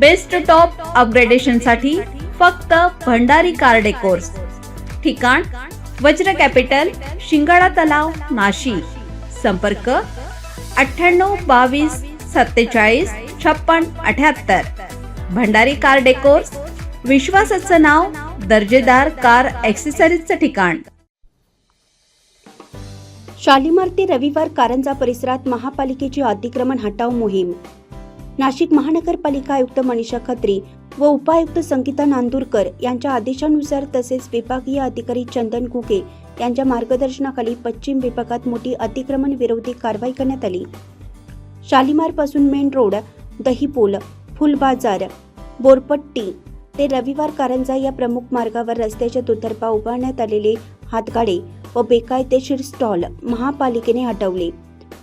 Best top अपग्रेडेशनसाठी फक्त Bhandari car decors ठिकाण वज्र capital शिंगाडा तलाव नाशिक. संपर्क अठ्ठ्याण्णव बावीस सत्तेचाळीस छप्पन अठ्याहत्तर. भंडारी कार डेकोर्स विश्वासाचं नाव दर्जेदार कार ॲक्सेसरीजचं ठिकाण. शालिमार ते रविवार कारंजा परिसरात महापालिकेची अतिक्रमण हटाव मोहीम. नाशिक महानगरपालिका आयुक्त मनीषा खत्री व उपायुक्त संगीता नांदूरकर यांच्या आदेशानुसार तसेच विभागीय अधिकारी चंदन कुके यांच्या मार्गदर्शनाखाली पश्चिम विभागात मोठी अतिक्रमण विरोधी कारवाई करण्यात आली. शालिमारपासून मेन रोड दहीपूल फुलबाजार बोरपट्टी ते रविवार कारंजा या प्रमुख मार्गावर रस्त्याच्या दुतर्फा उभारण्यात आलेले हातगाडे व बेकायदेशीर स्टॉल महापालिकेने हटवले.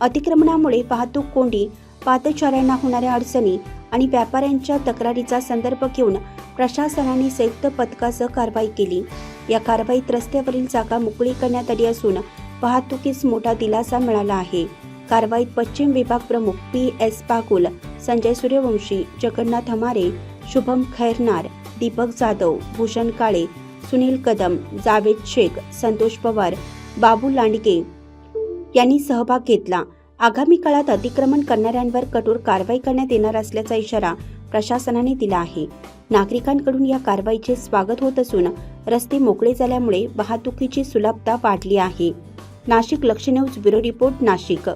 अतिक्रमणामुळे वाहतूक कोंडी पादचाऱ्यांना होणाऱ्या अडचणी आणि व्यापाऱ्यांच्या तक्रारीचा संदर्भ घेऊन प्रशासनाने संयुक्त पथकासह कारवाई केली. या कारवाईत रस्त्यावरील जागा मोकळी करण्यात आली असून वाहतुकीस मोठा दिलासा मिळाला आहे. कारवाईत पश्चिम विभाग प्रमुख पी एस पाकुल संजय सूर्यवंशी जगन्नाथ हमारे शुभम खैरनार दीपक जाधव भूषण काळे सुनील कदम जावेद शेख संतोष पवार बाबू लांडगे यांनी सहभाग घेतला. आगामी काळात अतिक्रमण करणाऱ्यांवर कठोर कारवाई करण्यात येणार असल्याचा इशारा प्रशासनाने दिला आहे. नागरिकांकडून या कारवाईचे स्वागत होत असून रस्ते मोकळे झाल्यामुळे वाहतुकीची सुलभता वाढली आहे. नाशिक लक्ष न्यूज ब्युरो रिपोर्ट नाशिक.